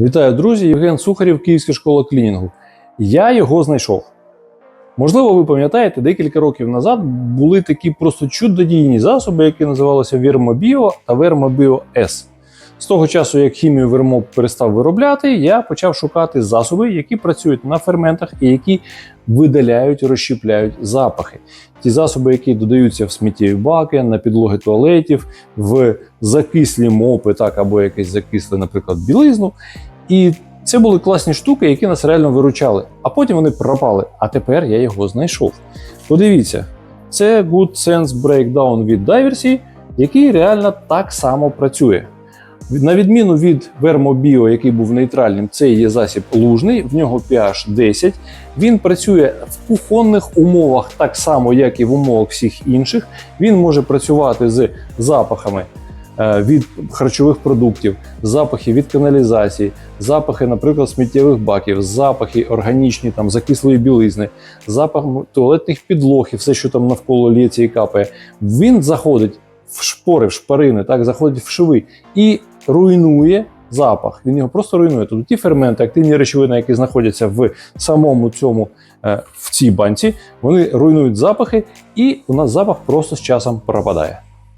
Вітаю, друзі! Євген Сухарів, Київська школа клінінгу. Я його знайшов. Можливо, ви пам'ятаєте, декілька років назад були такі просто чудодійні засоби, які називалися Вермобіо та Вермобіо С. З того часу, як хімію Вермоб перестав виробляти, я почав шукати засоби, які працюють на ферментах і які видаляють, розщепляють запахи. Ті засоби, які додаються в сміттєві баки, на підлоги туалетів, в закислі мопи, так або якесь закисле, наприклад, білизну. І це були класні штуки, які нас реально виручали. А потім вони пропали. А тепер я його знайшов. Подивіться, це Good Sense Breakdown від Diversey, який реально так само працює. На відміну від Vermobio, який був нейтральним, це є засіб лужний, в нього pH 10. Він працює в кухонних умовах так само, як і в умовах всіх інших. Він може працювати з запахами е, від харчових продуктів, запахи від каналізації, запахи, наприклад, сміттєвих баків, запахи органічні там закислої білизни, запах туалетних підлог і все, що там навколо лється і капає. Він заходить в шпори, в шпарини, так заходить в шви і руйнує запах. Він його просто руйнує. Тобто ті ферменти, активні речовини, які знаходяться в самому цьому е, в цій банці, вони руйнують запахи, і у нас запах просто з часом пропадає.